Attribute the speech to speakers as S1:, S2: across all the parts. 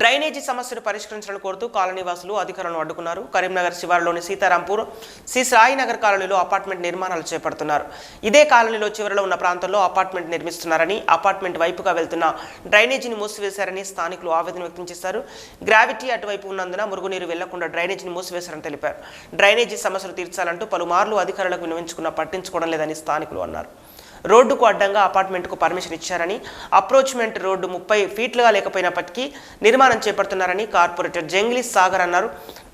S1: Drainage సమస్యను పరిష్కరించాలని కోరుతూ కాలనీవాసులు అధికారులను అడ్డుకున్నారు. కరీంనగర్ శివారులోని సీతారాంపూర్ శ్రీ సాయినగర్ కాలనీలో అపార్ట్మెంట్ నిర్మాణాలు చేపడుతున్నారు. ఇదే కాలనీలో చివరిలో ఉన్న ప్రాంతంలో అపార్ట్మెంట్ నిర్మిస్తున్నారని అపార్ట్మెంట్ వైపుగా వెళ్తున్న డ్రైనేజీని మూసివేశారని స్థానికులు ఆవేదన వ్యక్తం చేశారు. గ్రావిటీ అటువైపు ఉన్నందున మురుగునీరు వెళ్ళకుండా డ్రైనేజీని మూసివేశారని తెలిపారు. డ్రైనేజీ సమస్యలు తీర్చాలంటూ పలుమార్లు అధికారులకు వినవించుకున్నా పట్టించుకోవడం లేదని స్థానికులు అన్నారు. రోడ్డుకు అడ్డంగా అపార్ట్మెంట్కు పర్మిషన్ ఇచ్చారని అప్రోచ్మెంట్ రోడ్డు ముప్పై ఫీట్లుగా లేకపోయినప్పటికీ నిర్మాణం చేపడుతున్నారని కార్పొరేటర్ జంగ్లీ సాగర్ అన్నారు.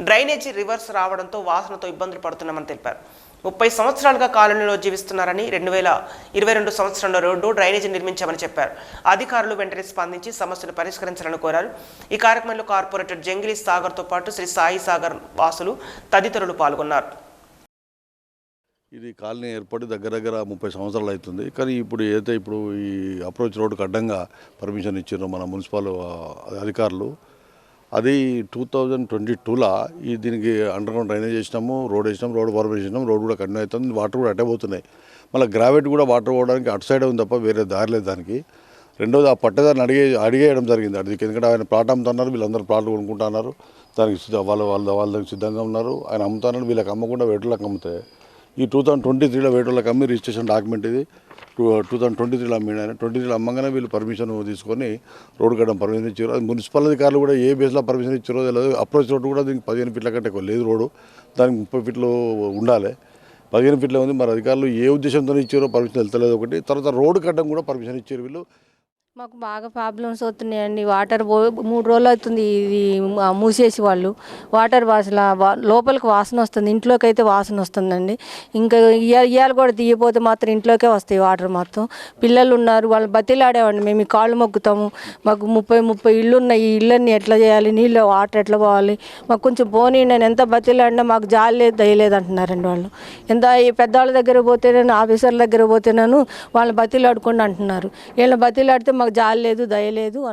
S1: డ్రైనేజీ రివర్స్ రావడంతో వాసనతో ఇబ్బందులు పడుతున్నామని తెలిపారు. ముప్పై సంవత్సరాలుగా కాలనీలో జీవిస్తున్నారని రెండు వేల ఇరవై రెండు సంవత్సరంలో రోడ్డు డ్రైనేజీ నిర్మించామని చెప్పారు. అధికారులు వెంటనే స్పందించి సమస్యను పరిష్కరించాలని కోరారు. ఈ కార్యక్రమంలో కార్పొరేటర్ జంగిలీ సాగర్తో పాటు శ్రీ సాయి సాగర్ వాసులు తదితరులు పాల్గొన్నారు.
S2: ఇది కాలనీ ఏర్పడి దగ్గర దగ్గర ముప్పై సంవత్సరాలు అవుతుంది. కానీ ఇప్పుడు ఏదైతే ఇప్పుడు ఈ అప్రోచ్ రోడ్డుకు అడ్డంగా పర్మిషన్ ఇచ్చారో మన మున్సిపల్ అధికారులు అది టూ థౌజండ్ ట్వంటీ టూలో ఈ దీనికి అండర్గ్రౌండ్ డ్రైనేజ్ చేసినాము రోడ్ వేసినాము రోడ్ ఫార్మేషన్ చేసినాము రోడ్ కూడా కంటిన్యూ అవుతుంది వాటర్ కూడా అటే పోతున్నాయి. మళ్ళీ గ్రావెట్ కూడా వాటర్ పోవడానికి అటు సైడ్ ఉంది తప్ప వేరే దారి లేదు దానికి. రెండోది ఆ పట్టదారిని అడిగే అడిగేయడం జరిగింది. అది ఎందుకంటే ఆయన ప్లాట్ అమ్ముతున్నారు వీళ్ళందరూ ప్లాట్లు కొనుక్కుంటున్నారు దానికి వాళ్ళ వాళ్ళ వాళ్ళ దగ్గర సిద్ధంగా ఉన్నారు. ఆయన అమ్ముతున్నారు వీళ్ళకి అమ్మకుండా వేటులకు అమ్ముతాయి ఈ టూ థౌసండ్ ట్వంటీ త్రీలో వేటోళ్ళకి అమ్మి రిజిస్ట్రేషన్ డాక్యుమెంట్ ఇది. టూ టూ థౌసండ్ ట్వంటీ త్రీలో అమ్మిండు ట్వంటీ త్రీలో అమ్మగానే వీళ్ళు పర్మిషన్ తీసుకొని రోడ్డు కట్టడం పర్మిషన్ ఇచ్చారు. అది మున్సిపల్ అధికారులు కూడా ఏ బేస్లో పర్మిషన్ ఇచ్చారో తెలియదు. అప్రోచ్ రోడ్డు కూడా దీనికి పదిహేను ఫీట్ల కంటే ఎక్కువ లేదు రోడ్డు. దానికి ముప్పై ఫీట్లు ఉండాలి. పదిహేను ఫీట్ల ఉంది. మరి అధికారులు ఏ ఉద్దేశంతో ఇచ్చారో పర్మిషన్ వెళ్తలేదు ఒకటి. తర్వాత రోడ్డు కట్టడం కూడా పర్మిషన్ ఇచ్చారు వీళ్ళు.
S3: మాకు బాగా ప్రాబ్లమ్స్ అవుతున్నాయండి. వాటర్ పో మూడు రోజులు అవుతుంది ఇది మూసేసి వాళ్ళు. వాటర్ వాసన వా- లోపలికి వాసన వస్తుంది. ఇంట్లోకి అయితే వాసన వస్తుందండి. ఇంకా ఇయ్యాల ఇయ్యాల కూడా తీయపోతే మాత్రం ఇంట్లోకే వస్తాయి వాటర్ మొత్తం. పిల్లలు ఉన్నారు వాళ్ళు బతిలాడేవాడిని. మేము కాళ్ళు మొక్కుతాము. మాకు ముప్పై ముప్పై ఇళ్ళు ఉన్నాయి ఈ ఇళ్ళని ఎట్లా చేయాలి? నీళ్ళు వాటర్ ఎట్లా పోవాలి? మాకు కొంచెం పోనీ నేను ఎంత బతిలాడినా మాకు జాలి లేదు దయలేదు అంటున్నారండి వాళ్ళు. ఎంత ఈ పెద్దవాళ్ళ దగ్గర పోతే నేను ఆఫీసర్ల దగ్గర పోతే నేను వాళ్ళు బతిలాడుకోండి అంటున్నారు. వీళ్ళని బతిలాడితే మాకు జాలి లేదు దయలేదు అని